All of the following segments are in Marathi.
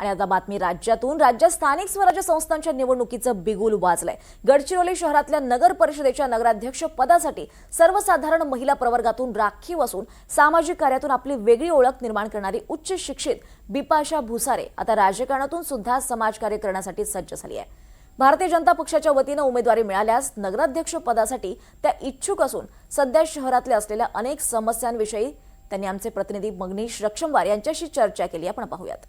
आणि आता बातमी राज्यातून. राज्यात स्थानिक स्वराज्य संस्थांच्या निवडणुकीचं बिगुल वाजलंय. गडचिरोली शहरातल्या नगर परिषदेच्या नगराध्यक्ष पदासाठी सर्वसाधारण महिला प्रवर्गातून राखीव असून सामाजिक कार्यातून आपली वेगळी ओळख निर्माण करणारी उच्च शिक्षित बिपाशा भुसारे आता राजकारणातून सुद्धा समाजकार्य करण्यासाठी सज्ज झाली आहे. भारतीय जनता पक्षाच्या वतीनं उमेदवारी मिळाल्यास नगराध्यक्ष पदासाठी त्या इच्छुक असून सध्या शहरातल्या असलेल्या अनेक समस्यांविषयी त्यांनी आमचे प्रतिनिधी मगनीश रक्षमवार यांच्याशी चर्चा केली. आपण पाहूयात.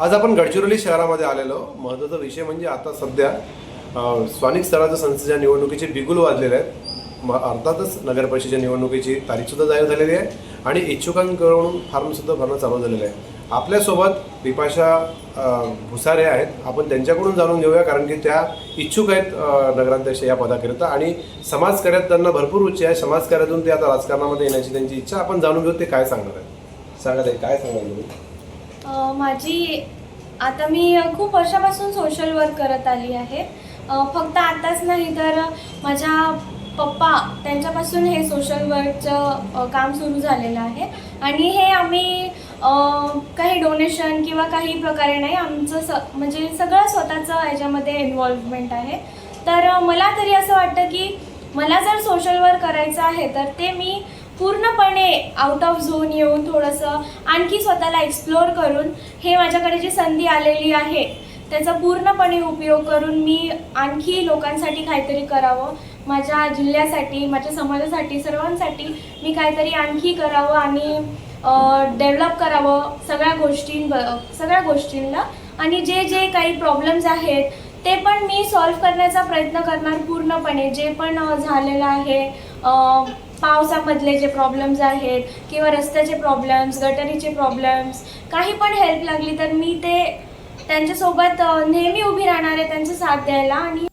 आज आपण गडचिरोली शहरामध्ये आलेलो. महत्त्वाचा विषय म्हणजे आता सध्या स्थानिक स्तराच्या संस्थेच्या निवडणुकीचे बिगुल वाजलेले आहेत. म- अर्थातच नगर परिषदेच्या निवडणुकीची तारीखसुद्धा जाहीर झालेली आहे आणि इच्छुकांकडून फॉर्मसुद्धा भरणं चालू झालेलं आहे. आपल्यासोबत बिपाशा भुसारे आहेत. आपण त्यांच्याकडून जाणून घेऊया कारण की त्या इच्छुक आहेत अ, नगराध्यक्ष या पदाकरिता आणि समाजकार्यात त्यांना भरपूर रुची आहे. समाजकार्यातून ते आता राजकारणामध्ये येण्याची त्यांची इच्छा. आपण जाणून घेऊ ते काय सांगणार आहेत. सांगत आहे काय सांगणार तुम्ही? माझी आता मी खूप वर्षापासून सोशल वर्क करत आली आहे. फक्त आताच नाही तर माझ्या पप्पा त्यांच्यापासून हे सोशल वर्कचं काम सुरू झालेलं आहे. आणि हे आम्ही काही डोनेशन किंवा काही प्रकारे नाही आमचं स म्हणजे सगळं स्वतःचं याच्यामध्ये इन्व्हॉल्वमेंट आहे. तर मला तरी असं वाटतं की मला जर सोशल वर्क करायचं आहे तर ते मी पूर्णपणे आउट ऑफ झोन येऊन थोडंसं आणखी स्वतःला एक्सप्लोअर करून हे माझ्याकडे जी संधी आलेली आहे त्याचा पूर्णपणे उपयोग करून मी आणखी लोकांसाठी काहीतरी करावं माझ्या जिल्ह्यासाठी माझ्या समाजासाठी सर्वांसाठी मी काहीतरी आणखी करावं आणि डेव्हलप करावं सगळ्या गोष्टीं सगळ्या गोष्टींना. आणि जे जे काही प्रॉब्लेम्स आहेत ते पण मी सॉल्व्ह करण्याचा प्रयत्न करणार पूर्णपणे. जे पण झालेलं आहे पावसामधले जे प्रॉब्लेम्स आहेत किंवा रस्त्याचे प्रॉब्लेम्स गटरीचे प्रॉब्लेम्स काही पण हेल्प लागली तर मी ते त्यांच्यासोबत नेहमी उभी राहणार आहे त्यांचा साथ द्यायला आणि